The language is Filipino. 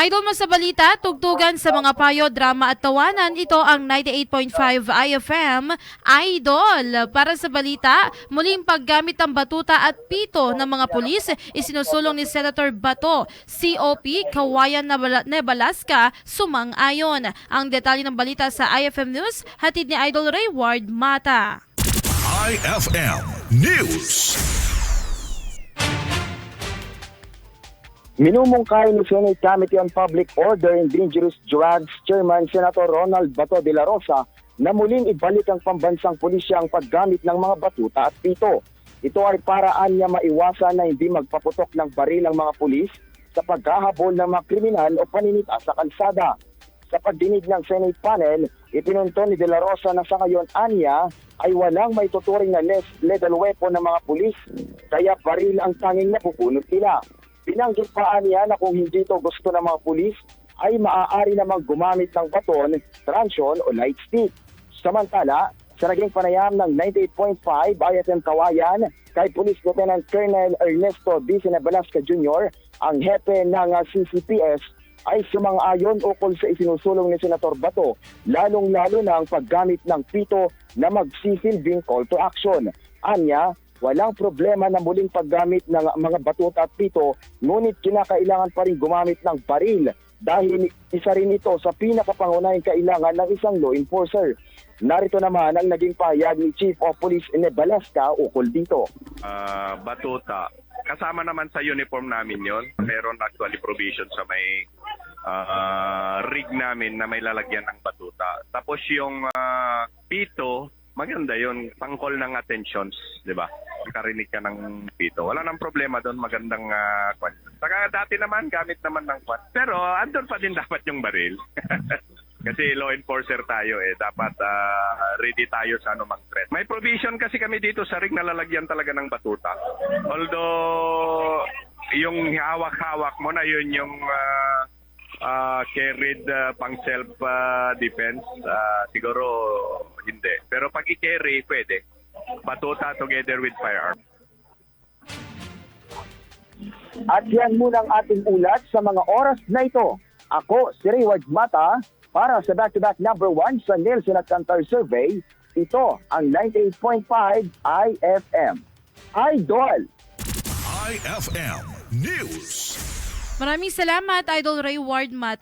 Idol mo sa balita, tugtugan sa mga payo, drama at tawanan, ito ang 98.5 IFM Idol. Para sa balita, muling paggamit ng batuta at pito ng mga pulis, isinusulong ni Senator Bato, COP, Kawayan Nebalaska, sumang-ayon. Ang detalye ng balita sa IFM News, hatid ni Idol Ray Ward Mata. IFM News. Minumungkay ni Senate Committee on Public Order and Dangerous Drugs Chairman Senator Ronald Bato de la Rosa na muling ibalik ang pambansang pulisya ang paggamit ng mga batuta at pito. Ito ay paraan niya maiwasan na hindi magpaputok ng baril ang mga pulis sa paghahabol ng mga kriminal o paninita sa kalsada. Sa pagdinig ng Senate panel, ipinunto ni De La Rosa na sa ngayon anya ay walang may tuturing na less lethal weapon ng mga pulis, kaya baril ang tanging napupunot nila. Binanggit pa niya na kung hindi ito gusto ng mga pulis, ay maaari namang gumamit ng baton, transyon o light stick. Samantala, sa naging panayam ng 98.5 IFM Kawayan kay Police Lieutenant Colonel Ernesto D. Velasca Jr., ang hepe ng CCPS ay sumang-ayon ukol sa isinusulong ni Senator Bato, lalong-lalo na ang paggamit ng pito na magsisilbing call to action. Anya, walang problema na muling paggamit ng mga batuta at pito, ngunit kinakailangan pa rin gumamit ng baril dahil isa rin ito sa pinakapangunahing kailangan ng isang law enforcer. Narito naman ang naging pahayag ni Chief of Police Nebalaska ukol dito. ah, batuta. Kasama naman sa uniform namin yon. Meron actually provision sa may ah, rig namin na may lalagyan ng batuta. Tapos yung ah, pito, maganda yon pang-call ng attentions, di ba? Nakarinig ka ng pito. Wala nang problema doon, magandang uh, kwan. Saka dati naman, gamit naman ng kwan. Pero andun pa din dapat yung baril. Kasi law enforcer tayo eh. Dapat ah, ready tayo sa anumang threat. May provision kasi kami dito sa rig na lalagyan talaga ng batuta. Although yung hawak-hawak mo na yun yung ah, ah, carried ah, pang self ah, defense ah, siguro hindi. Pero pag i-carry pwede. Batuta together with firearm. At yan muna ang ating ulat sa mga oras na ito. Ako, si Rayward Mata, para sa back-to-back number one sa Nielsen at Kantar Survey, ito ang 98.5 IFM. Idol! IFM News. Maraming salamat, Idol Ray Ward Mata.